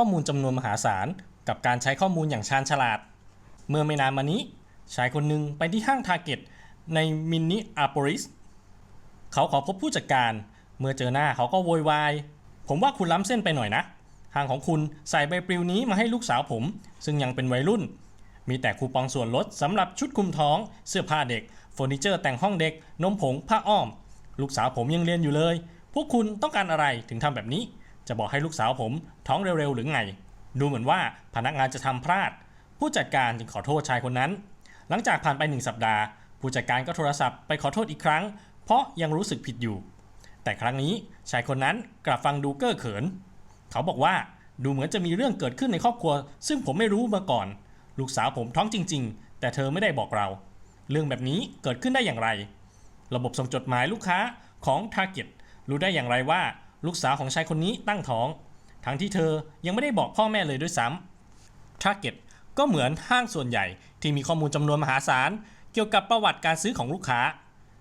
ข้อมูลจำนวนมหาศาล กับการใช้ข้อมูลอย่างชาญฉลาด เมื่อไม่นานมานี้ชายคนหนึ่งไปที่ห้างทาร์เก็ตในมินนิอาโปลิสเขาขอพบผู้จัดการ เมื่อเจอหน้าเขาก็โวยวาย ผมว่าคุณล้ำเส้นไปหน่อยนะ ห้างของคุณใส่ใบปลิวนี้มาให้ลูกสาวผม ซึ่งยังเป็นวัยรุ่น มีแต่คูปองส่วนลดสำหรับชุดคลุมท้อง เสื้อผ้าเด็กเฟอร์นิเจอร์แต่งห้องเด็ก นมผงผ้าอ้อม ลูกสาวผมยังเรียนอยู่เลย พวกคุณต้องการอะไรถึงทำแบบนี้ จะบอกให้ลูกสาวผมท้องเร็วๆ หรือไง ดูเหมือนว่าพนักงานจะทำพลาด ผู้จัดการจึงขอโทษชายคนนั้น หลังจากผ่านไปหนึ่งสัปดาห์ ผู้จัดการก็โทรศัพท์ไปขอโทษอีกครั้ง เพราะยังรู้สึกผิดอยู่ แต่ครั้งนี้ชายคนนั้นกลับฟังดูเก้อเขิน เขาบอกว่าดูเหมือนจะมีเรื่องเกิดขึ้นในครอบครัว ซึ่งผมไม่รู้มาก่อน ลูกสาวผมท้องจริง ๆ แต่เธอไม่ได้บอกเรา เรื่องแบบนี้เกิดขึ้นได้อย่างไร ระบบส่งจดหมายลูกค้าของ Target รู้ได้อย่างไรว่า ลูกสาวของชายคนนี้ตั้งท้อง ทั้งที่เธอยังไม่ได้บอกพ่อแม่เลยด้วยซ้ำ Target ก็เหมือนห้างส่วนใหญ่ที่มีข้อมูลจำนวนมหาศาล เกี่ยวกับประวัติการซื้อของลูกค้า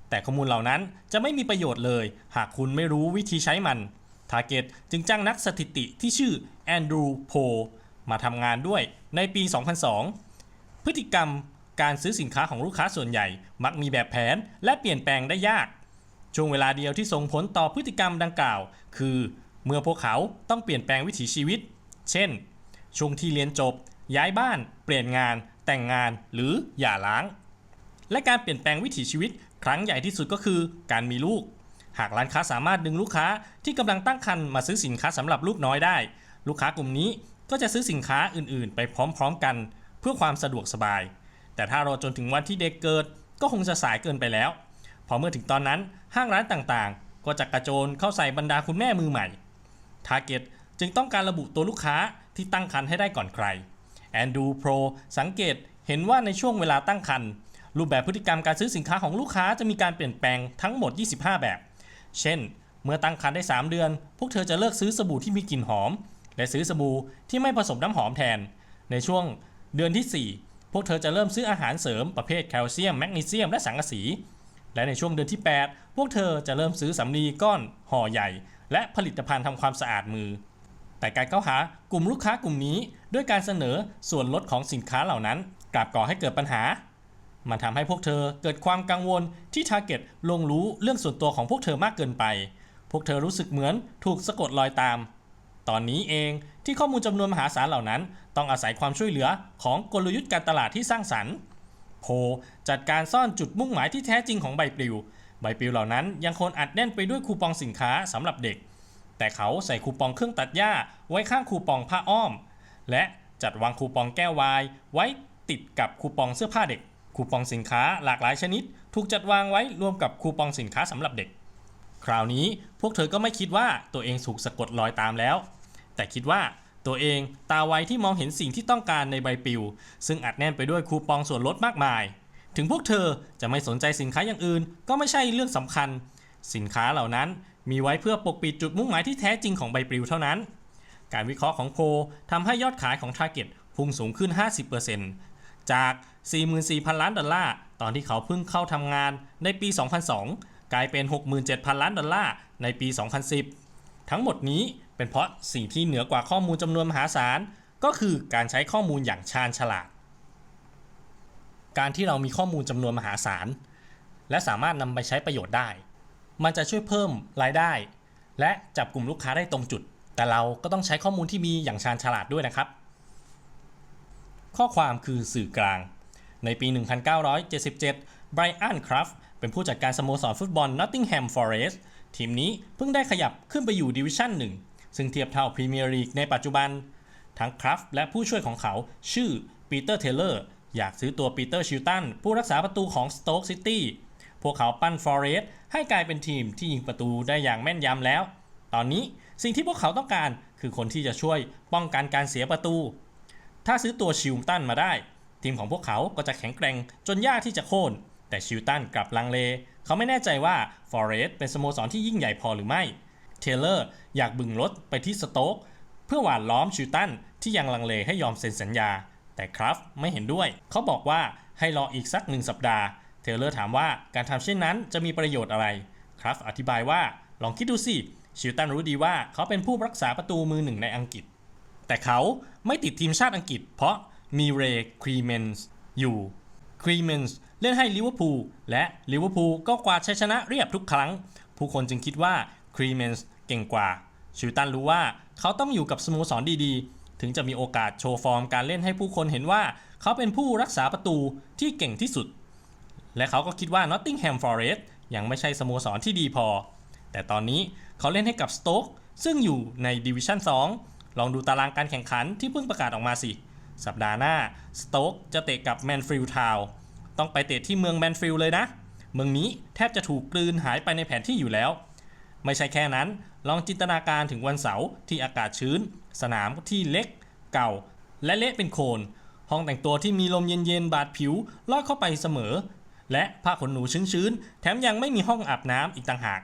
แต่ข้อมูลเหล่านั้นจะไม่มีประโยชน์เลย หากคุณไม่รู้วิธีใช้มัน Target จึงจ้างนักสถิติที่ชื่อแอนดรูโพมาทำงานด้วยในปี 2002 พฤติกรรมการซื้อสินค้าของลูกค้าส่วนใหญ่ มักมีแบบแผนและเปลี่ยนแปลงได้ยาก ช่วงเวลาเดียวที่ส่งผลต่อพฤติกรรมดังกล่าว คือเมื่อพวกเขาต้องเปลี่ยนแปลงวิถีชีวิต เช่น ช่วงที่เรียนจบ ย้ายบ้าน เปลี่ยนงาน แต่งงานหรือหย่าร้าง และการเปลี่ยนแปลงวิถีชีวิต ครั้งใหญ่ที่สุดก็คือการมีลูก หากร้านค้าสามารถดึงลูกค้าที่กำลังตั้งครรภ์มาซื้อสินค้าสำหรับลูกน้อยได้ ลูกค้ากลุ่มนี้ก็จะซื้อสินค้าอื่น ๆ ไปพร้อม ๆ กัน เพื่อความสะดวกสบาย แต่ถ้ารอจนถึงวันที่เด็กเกิด ก็คงจะสายเกินไปแล้ว พอเมื่อถึงตอนนั้นห้างร้านต่างๆ ก็จะกระโจนเข้าใส่บรรดาคุณแม่มือใหม่ทาร์เก็ตจึงต้องการระบุตัวลูกค้าที่ตั้งครรภ์ให้ได้ก่อนใครแอนดูโปรสังเกตเห็นว่าในช่วงเวลาตั้งครรภ์รูปแบบพฤติกรรมการซื้อสินค้าของลูกค้าจะมีการเปลี่ยนแปลงทั้งหมด 25 แบบ เช่น เมื่อตั้งครรภ์ได้ 3 เดือน พวกเธอจะเลิกซื้อสบู่ที่มีกลิ่นหอม และซื้อสบู่ที่ไม่ผสมน้ำหอมแทน ในช่วงเดือนที่ 4 พวกเธอจะเริ่มซื้ออาหารเสริมประเภทแคลเซียมแมกนีเซียมและสังกะสี และในช่วงเดือนที่ 8 พวกเธอจะเริ่มซื้อสำลีก้อนห่อใหญ่ และผลิตภัณฑ์ทำความสะอาดมือ แต่การเข้าหากลุ่มลูกค้ากลุ่มนี้ด้วยการเสนอส่วนลดของสินค้าเหล่านั้น กลับก่อให้เกิดปัญหา มันทำให้พวกเธอเกิดความกังวลที่ Target ลงรู้เรื่องส่วนตัวของพวกเธอมากเกินไป พวกเธอรู้สึกเหมือนถูกสะกดรอยตาม ตอนนี้เองที่ข้อมูลจำนวนมหาศาลเหล่านั้น ต้องอาศัยความช่วยเหลือของกลยุทธ์การตลาดที่สร้างสรรค์ พจัดการซ่อนจุดมุ่งหมายที่แท้จริงของใบปลิว ใบปลิวเหล่านั้นยังคงอัดแน่นไปด้วยคูปองสินค้าสำหรับเด็ก แต่เขาใส่คูปองเครื่องตัดหญ้าไว้ข้างคูปองผ้าอ้อม และจัดวางคูปองแก้ววายไว้ติดกับคูปองเสื้อผ้าเด็ก คูปองสินค้าหลากหลายชนิด ถูกจัดวางไว้รวมกับคูปองสินค้าสำหรับเด็ก คราวนี้พวกเธอก็ไม่คิดว่าตัวเองถูกสะกดรอยตามแล้ว แต่คิดว่า ตัวเองตาไวที่มองเห็นสิ่งที่ต้องการในใบปลิว ซึ่งอัดแน่นไปด้วยคูปองส่วนลดมากมาย ถึงพวกเธอจะไม่สนใจสินค้าอย่างอื่น ก็ไม่ใช่เรื่องสำคัญ สินค้าเหล่านั้นมีไว้เพื่อปกปิดจุดมุ่งหมายที่แท้จริงของใบปลิวเท่านั้น การวิเคราะห์ของโพทำให้ยอดขายของ Target พุ่งสูงขึ้น 50%จาก 44,000 ล้านดอลลาร์ตอนที่เขาเพิ่งเข้าทำงานในปี 2002 กลายเป็น 67,000 ล้านดอลลาร์ในปี 2010 ทั้งหมดนี้ เป็นเพราะสิ่งที่เหนือกว่าข้อมูลจำนวนมหาศาลก็คือการใช้ข้อมูลอย่างชาญฉลาด การที่เรามีข้อมูลจำนวนมหาศาลและสามารถนำไปใช้ประโยชน์ได้ มันจะช่วยเพิ่มรายได้ และจับกลุ่มลูกค้าได้ตรงจุด แต่เราก็ต้องใช้ข้อมูลที่มีอย่างชาญฉลาดด้วยนะครับ ข้อความคือสื่อกลาง ในปี 1977 ไบรอันครัฟเป็นผู้จัดการสโมสรฟุตบอล Nottingham Forest ทีมนี้เพิ่งได้ขยับขึ้นไปอยู่ดิวิชั่น1 ซึ่งเทียบเท่าพรีเมียร์ลีกในปัจจุบัน ทั้งครัฟและผู้ช่วยของเขาชื่อปีเตอร์เทเลอร์อยากซื้อตัวปีเตอร์ชิลตันผู้รักษาประตูของสโต๊กซิตี้พวกเขาปั้นฟอเรสต์ให้กลายเป็นทีมที่ยิงประตูได้อย่างแม่นยำแล้ว ตอนนี้สิ่งที่พวกเขาต้องการคือคนที่จะช่วยป้องกันการเสียประตู ถ้าซื้อตัวชิลตันมาได้ ทีมของพวกเขาก็จะแข็งแกร่งจนยากที่จะโค่นแต่ชิลตันกลับลังเล เขาไม่แน่ใจว่าฟอเรสต์เป็นสโมสรที่ยิ่งใหญ่พอหรือไม่ เทเลอร์อยากบึงรถไปที่สโต๊กเพื่อหวานล้อมชิลตันที่ยังลังเลให้ยอมเซ็นสัญญา แต่คราฟไม่เห็นด้วย เขาบอกว่าให้รออีกสักหนึ่งสัปดาห์ เทเลอร์ถามว่าการทำเช่นนั้นจะมีประโยชน์อะไร คราฟอธิบายว่าลองคิดดูสิ ชิลตันรู้ดีว่าเขาเป็นผู้รักษาประตูมือหนึ่งในอังกฤษ แต่เขาไม่ติดทีมชาติอังกฤษ เพราะมีเรครีเมนส์อยู่ครีเมนส์เล่นให้ลิเวอร์พูลและลิเวอร์พูลก็กวาดชัยชนะเรียบทุกครั้ง ผู้คนจึงคิดว่า ครีเมนส์เก่งกว่า ชิวตันรู้ว่าเขาต้องอยู่กับสโมสรดีๆ ถึงจะมีโอกาสโชว์ฟอร์มการเล่นให้ผู้คนเห็นว่า เขาเป็นผู้รักษาประตูที่เก่งที่สุด และเขาก็คิดว่า Nottingham Forest ยังไม่ใช่สโมสรที่ดีพอ แต่ตอนนี้เขาเล่นให้กับสโต๊กซึ่งอยู่ในดิวิชั่น 2 ลองดูตารางการแข่งขันที่เพิ่งประกาศออกมาสิ สัปดาห์หน้าสโต๊กจะเตะกับแมนฟิลด์ทาวน์ต้องไปเตะที่เมืองแมนฟิลด์เลยนะ เมืองนี้แทบจะถูกกลืนหายไปในแผนที่อยู่แล้ว ไม่ใช่แค่นั้น ลองจินตนาการถึงวันเสาร์ที่อากาศชื้น สนามที่เล็ก เก่า และเละเป็นโคลนห้องแต่งตัวที่มีลมเย็นๆ บาดผิวลอดเข้าไปเสมอ และผ้าขนหนูชื้นๆ แถมยังไม่มีห้องอาบน้ำอีกต่างหาก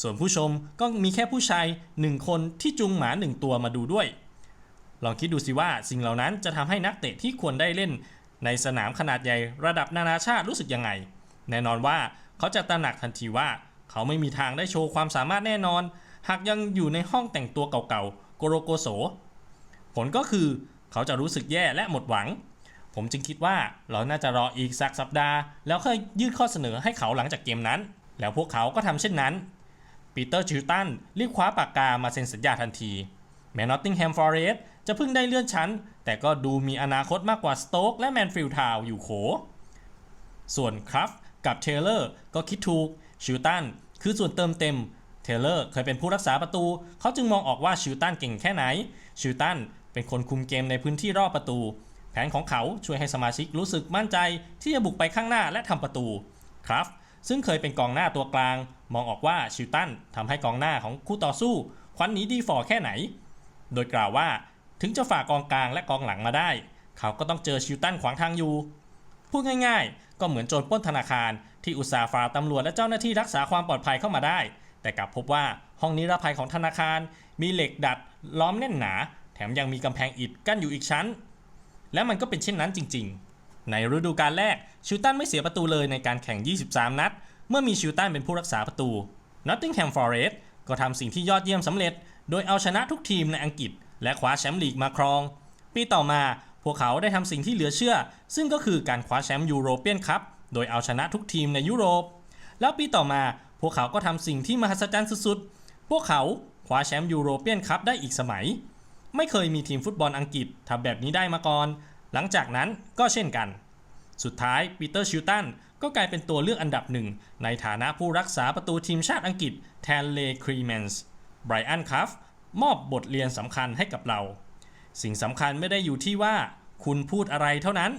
ส่วนผู้ชมก็มีแค่ผู้ชายหนึ่งคนที่จูงหมาหนึ่งตัวมาดูด้วย ลองคิดดูสิว่าสิ่งเหล่านั้นจะทำให้นักเตะที่ควรได้เล่น ในสนามขนาดใหญ่ระดับนานาชาติรู้สึกยังไง แน่นอนว่าเขาจะตระหนักทันทีว่า เขาไม่มีทางได้โชว์ความสามารถแน่นอน หากยังอยู่ในห้องแต่งตัวเก่าๆ โกโรโกโส ผลก็คือเขาจะรู้สึกแย่และหมดหวัง ผมจึงคิดว่าเราน่าจะรออีกสักสัปดาห์ แล้วค่อยยื่นข้อเสนอให้เขาหลังจากเกมนั้น แล้วพวกเขาก็ทำเช่นนั้น ปีเตอร์ชิลตันรีบคว้าปากกามาเซ็นสัญญาทันที แม้นอตติงแฮมฟอร์เรสจะเพิ่งได้เลื่อนชั้น แต่ก็ดูมีอนาคตมากกว่าสโต๊กและแมนฟิลด์ทาวอยู่โข ส่วนคราฟกับเทเลอร์ก็คิดถูกชิลตัน คือส่วนเติมเต็มเทเลอร์เคยเป็นผู้รักษาประตู เขาจึงมองออกว่าชิลตันเก่งแค่ไหน ชิลตันเป็นคนคุมเกมในพื้นที่รอบประตู แผนของเขาช่วยให้สมาชิกรู้สึกมั่นใจ ที่จะบุกไปข้างหน้าและทำประตูครับซึ่งเคยเป็นกองหน้าตัวกลาง มองออกว่าชิลตันทำให้กองหน้าของคู่ต่อสู้ควันหนีดีฟอร์แค่ไหน โดยกล่าวว่าถึงจะฝ่ากองกลางและกองหลังมาได้ เขาก็ต้องเจอชิลตันขวางทางอยู่ พูดง่ายๆ ก็เหมือนโจรปล้นธนาคาร ที่อุตสาห์ฝ่าตำรวจและเจ้าหน้าที่รักษาความปลอดภัยเข้ามาได้ แต่กลับพบว่าห้องนิรภัยของธนาคาร มีเหล็กดัด ล้อมแน่นหนา แถมยังมีกำแพงอิฐกั้นอยู่อีกชั้น และมันก็เป็นเช่นนั้นจริง ๆ ในฤดูกาลแรกชิลตันไม่เสียประตูเลยในการแข่ง 23 นัด เมื่อมีชิลตันเป็นผู้รักษาประตู Nottingham Forest ก็ทำสิ่งที่ยอดเยี่ยมสำเร็จ โดยเอาชนะทุกทีมในอังกฤษ และคว้าแชมป์ลีกมาครอง ปีต่อมา พวกเขาได้ทำสิ่งที่เหลือเชื่อ ซึ่งก็คือการคว้าแชมป์ยูโรเปียนคัพโดยเอาชนะทุกทีมในยุโรป แล้วปีต่อมาพวกเขาก็ทำสิ่งที่มหัศจรรย์สุดๆ พวกเขาคว้าแชมป์ยูโรเปียนคัพได้อีกสมัย ไม่เคยมีทีมฟุตบอลอังกฤษทำแบบนี้ได้มาก่อน หลังจากนั้นก็เช่นกัน สุดท้ายปีเตอร์ชิลตันก็กลายเป็นตัวเลือกอันดับหนึ่ง ในฐานะผู้รักษาประตูทีมชาติอังกฤษแทนเลครีเมนส์ไบรอันคัฟมอบบทเรียนสำคัญให้กับเรา สิ่งสำคัญไม่ได้อยู่ที่ว่าคุณพูดอะไรเท่านั้น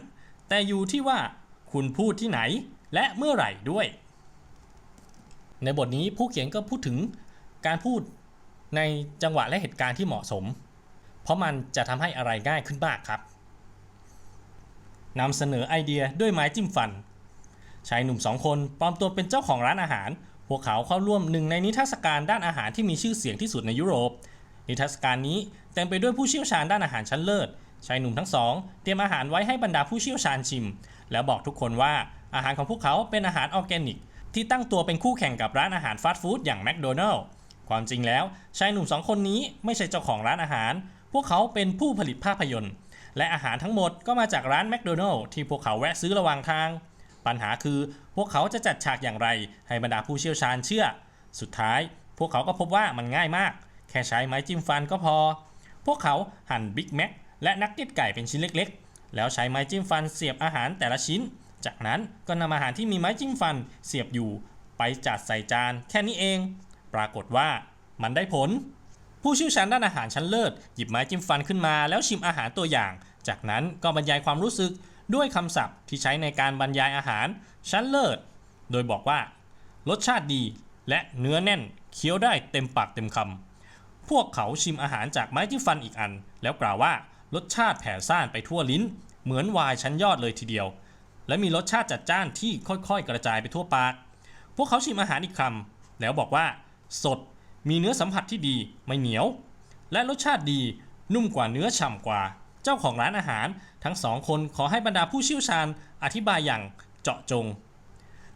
แต่อยู่ที่ว่าคุณพูดที่ไหนและเมื่อไหร่ด้วย ในบทนี้ผู้เขียนก็พูดถึงการพูดในจังหวะและเหตุการณ์ที่เหมาะสม เพราะมันจะทำให้อะไรง่ายขึ้นมากครับนำเสนอไอเดียด้วยไม้จิ้มฟันชายหนุ่มสองคนปลอมตัวเป็นเจ้าของร้านอาหาร พวกเขาเข้าร่วมหนึ่งในนิทรรศการด้านอาหารที่มีชื่อเสียงที่สุดในยุโรป นิทรรศการนี้เต็มไปด้วยผู้เชี่ยวชาญด้านอาหารชั้นเลิศชายหนุ่มทั้งสองเตรียมอาหารไว้ให้บรรดาผู้เชี่ยวชาญชิม แล้วบอกทุกคนว่าอาหารของพวกเขาเป็นอาหารออร์แกนิก ที่ตั้งตัวเป็นคู่แข่งกับร้านอาหารฟาสต์ฟู้ดอย่างแมคโดนัลล์ความจริงแล้วชายหนุ่มสองคนนี้ไม่ใช่เจ้าของร้านอาหาร พวกเขาเป็นผู้ผลิตภาพยนตร์ และอาหารทั้งหมดก็มาจากร้านแมคโดนัลล์ที่พวกเขาแวะซื้อระหว่างทาง ปัญหาคือพวกเขาจะจัดฉากอย่างไร ให้บรรดาผู้เชี่ยวชาญเชื่อ สุดท้าย พวกเขาก็พบว่ามันง่ายมาก ค่ใช้ไม้จิ้มฟันก็พอ พวกเขาหั่นบิ๊กแม็กและนักเก็ตไก่เป็นชิ้นเล็กๆ แล้วใช้ไม้จิ้มฟันเสียบอาหารแต่ละชิ้น จากนั้นก็นำอาหารที่มีไม้จิ้มฟันเสียบอยู่ ไปจัดใส่จานแค่นี้เอง ปรากฏว่ามันได้ผล ผู้เชี่ยวชาญด้านอาหารชั้นเลิศหยิบไม้จิ้มฟันขึ้นมาแล้วชิมอาหารตัวอย่าง จากนั้นก็บรรยายความรู้สึกด้วยคำศัพท์ที่ใช้ในการบรรยายอาหารชั้นเลิศ โดยบอกว่า รสชาติดีและเนื้อแน่นเคี้ยวได้เต็มปากเต็มคำ พวกเขาชิมอาหารจากไม้จิ้มฟันอีกอัน แล้วกล่าวว่ารสชาติแผ่ซ่านไปทั่วลิ้น เหมือนวน์ชั้นยอดเลยทีเดียว และมีรสชาติจัดจ้านที่ค่อยๆ กระจายไปทั่วปาก พวกเขาชิมอาหารอีกคำแล้วบอกว่า สดมีเนื้อสัมผัสที่ดีไม่เหนียว และรสชาติดีนุ่มกว่าเนื้อฉ่ำกว่า เจ้าของร้านอาหารทั้งสองคนขอให้บรรดาผู้เชี่ยวชาญอธิบายอย่างเจาะจง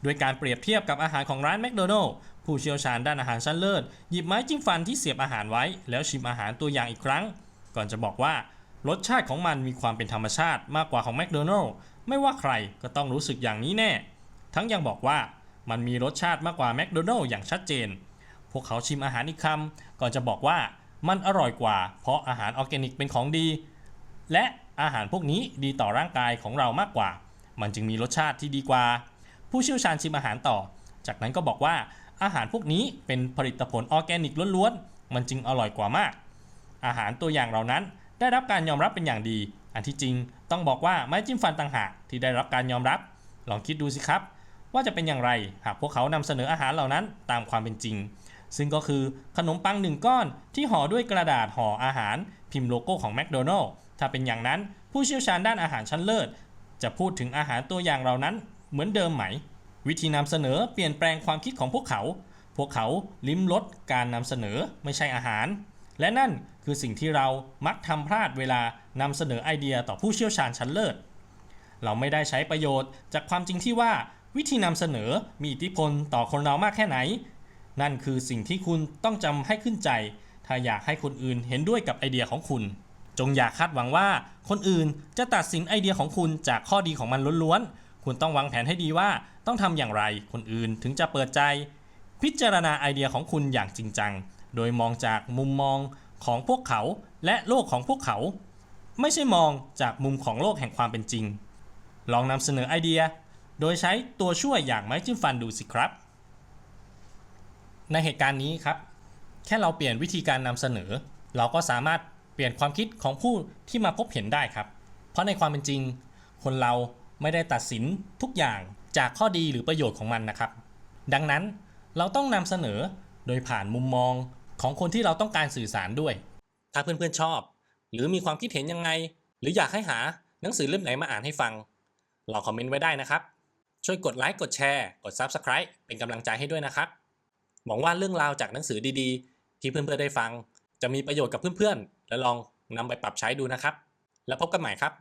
โดยการเปรียบเทียบกับอาหารของร้านแมคโดนัลล์ ผู้เชี่ยวชาญด้านอาหารชั้นเลิศ หยิบไม้จิ้มฟันที่เสียบอาหารไว้ แล้วชิมอาหารตัวอย่างอีกครั้งกก่อนจะบอกว่ารสชาติของมันมีความเป็นธรรมชาติมากกว่าของแมคโดนัลล์ไม่ว่าใครก็ต้องรู้สึกอย่างนี้แน่ ทั้งยังบอกว่ามันมีรสชาติมากกว่าแมคโดนัลล์อย่างชัดเจน พวกเขาชิมอาหารอีกคำก่อนจะบอกว่ามันอร่อยกว่า เพราะอาหารออร์แกนิกเป็นของดี และอาหารพวกนี้ดีต่อร่างกายของเรามากกว่า มันจึงมีรสชาติที่ดีกว่า ผู้เชี่ยวชาญชิมอาหารต่อ จากนั้นก็บอกว่า อาหารพวกนี้เป็นผลิตผลออแกนิกล้วนๆ มันจึงอร่อยกว่ามาก อาหารตัวอย่างเหล่านั้น ได้รับการยอมรับเป็นอย่างดี อันที่จริงต้องบอกว่าไม้จิ้มฟันต่างหากที่ได้รับการยอมรับ ลองคิดดูสิครับ ว่าจะเป็นอย่างไรหากพวกเขานำเสนออาหารเหล่านั้นตามความเป็นจริง ซึ่งก็คือขนมปังหนึ่งก้อนที่ห่อด้วยกระดาษห่ออาหาร พิมพ์โลโก้ของแมคโดนัลล์ถ้าเป็นอย่างนั้นผู้เชี่ยวชาญด้านอาหารชั้นเลิศ จะพูดถึงอาหารตัวอย่างเหล่านั้นเหมือนเดิมไหม วิธีนำเสนอเปลี่ยนแปลงความคิดของพวกเขา พวกเขาลิ้มรสการนำเสนอไม่ใช่อาหาร และนั่นคือสิ่งที่เรามักทำพลาดเวลานำเสนอไอเดียต่อผู้เชี่ยวชาญชั้นเลิศ เราไม่ได้ใช้ประโยชน์จากความจริงที่ว่าวิธีนำเสนอมีอิทธิพลต่อคนเรามากแค่ไหน นั่นคือสิ่งที่คุณต้องจำให้ขึ้นใจ ถ้าอยากให้คนอื่นเห็นด้วยกับไอเดียของคุณ จงอย่าคาดหวังว่าคนอื่นจะตัดสินไอเดียของคุณจากข้อดีของมันล้วนๆ คุณต้องวางแผนให้ดีว่าต้องทำอย่างไรคนอื่นถึงจะเปิดใจ พิจารณาไอเดียของคุณอย่างจริงจัง โดยมองจากมุมมองของพวกเขาและโลกของพวกเขา ไม่ใช่มองจากมุมของโลกแห่งความเป็นจริง ลองนำเสนอไอเดีย โดยใช้ตัวช่วยอย่างไม้จิ้มฟันดูสิครับ ในเหตุการณ์นี้ครับ แค่เราเปลี่ยนวิธีการนำเสนอ เราก็สามารถเปลี่ยนความคิดของผู้ที่มาพบเห็นได้ครับ เพราะในความเป็นจริง คนเรา ไม่ได้ตัดสินทุกอย่างจากข้อดีหรือประโยชน์ของมันนะครับ ดังนั้นเราต้องนำเสนอโดยผ่านมุมมองของคนที่เราต้องการสื่อสารด้วย ถ้าเพื่อนๆชอบ หรือมีความคิดเห็นยังไง หรืออยากให้หาหนังสือเล่มไหนมาอ่านให้ฟังลองคอมเมนต์ไว้ได้นะครับ ช่วยกดไลค์กดแชร์ กด Subscribe เป็นกำลังใจให้ด้วยนะครับ หวังว่าเรื่องราวจากหนังสือดีๆ ที่เพื่อนๆได้ฟัง จะมีประโยชน์กับเพื่อนๆ และลองนำไปปรับใช้ดูนะครับ แล้วพบกันใหม่ครับ